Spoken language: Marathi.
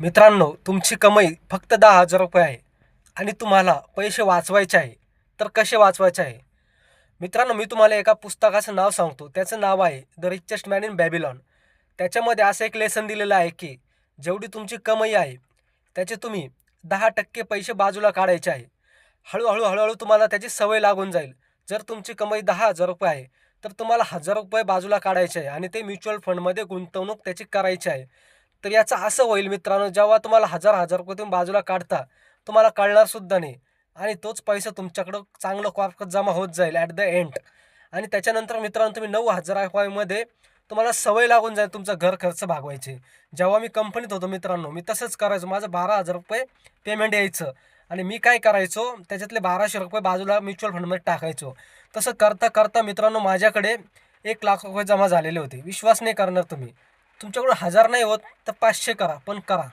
मित्रांनो तुमची कमाई फक्त दहा हजार रुपये आहे आणि तुम्हाला पैसे वाचवायचे आहे. तर कसे वाचवायचे आहे? मित्रांनो मी तुम्हाला एका पुस्तकाचं नाव सांगतो. त्याचं नाव आहे The Richest Man in Babylon. त्याच्यामध्ये असं एक लेसन दिलेलं आहे की जेवढी तुमची कमाई आहे त्याचे तुम्ही दहा टक्के पैसे बाजूला काढायचे आहे. हळूहळू हळूहळू तुम्हाला त्याची सवय लागून जाईल. जर तुमची कमाई दहा हजार रुपये आहे तर तुम्हाला हजार रुपये बाजूला काढायचे आहे आणि ते म्युच्युअल फंडमध्ये गुंतवणूक त्याची करायची आहे. तर याचं असं होईल मित्रांनो जेव्हा तुम्हाला हजार हजार रुपये तुम्ही बाजूला काढता तुम्हाला कळणार सुद्धा नाही. आणि तोच पैसा तुमच्याकडं चांगलं कॉर्पत जमा होत जाईल ॲट द एंड आणि त्याच्यानंतर मित्रांनो तुम्ही नऊ हजार रुपयामध्ये तुम्हाला सवय लागून जाईल तुमचा घर खर्च भागवायचे. जेव्हा मी कंपनीत होतो मित्रांनो मी तसंच करायचो. माझं बारा हजार रुपये पेमेंट यायचं. आणि मी काय करायचो त्याच्यातले बाराशे रुपये बाजूला म्युच्युअल फंडमध्ये टाकायचो. तसं करता करता मित्रांनो माझ्याकडे एक लाख रुपये जमा झालेले होते. विश्वास नाही करणार तुम्ही. तुमच्याकडून हजार नाही होत तर पाचशे करा पण करा.